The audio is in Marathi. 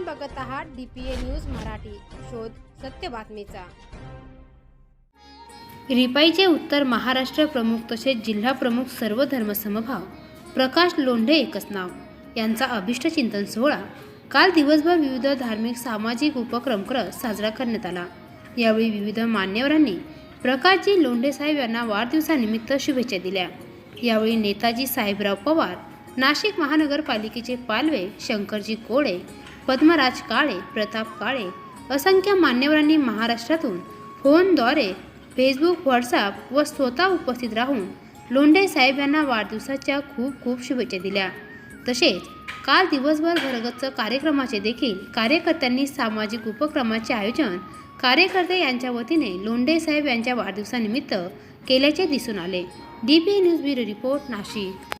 आपण बघत आहात डीपीए न्यूज मराठी. शोध सत्य बातमीचा. रिपाईचे उत्तर महाराष्ट्र प्रमुख तसेच जिल्हा प्रमुख सर्व धर्मसमभाव. प्रकाश लोंढे एकच नाव. यांचा अभिष्ट चिंतन सोहळा. काल दिवसभर विविध धार्मिक सामाजिक उपक्रम करत साजरा करण्यात आला. यावेळी विविध मान्यवरांनी प्रकाशजी लोंढे साहेब यांना वाढदिवसानिमित्त शुभेच्छा दिल्या. यावेळी नेताजी साहेबराव पवार नाशिक महानगरपालिकेचे पालवे शंकरजी कोळे पद्मराज काळे प्रताप काळे असंख्य मान्यवरांनी महाराष्ट्रातून फोनद्वारे फेसबुक व्हॉट्सअप व स्वतः उपस्थित राहून लोंढे साहेब यांना वाढदिवसाच्या खूप खूप शुभेच्छा दिल्या. तसेच काल दिवसभर भरगच्च कार्यक्रमाचे देखील कार्यकर्त्यांनी सामाजिक उपक्रमाचे आयोजन कार्यकर्ते यांच्या वतीने लोंढे साहेब यांच्या वाढदिवसानिमित्त केल्याचे दिसून आले. D P news bureau report Nashik.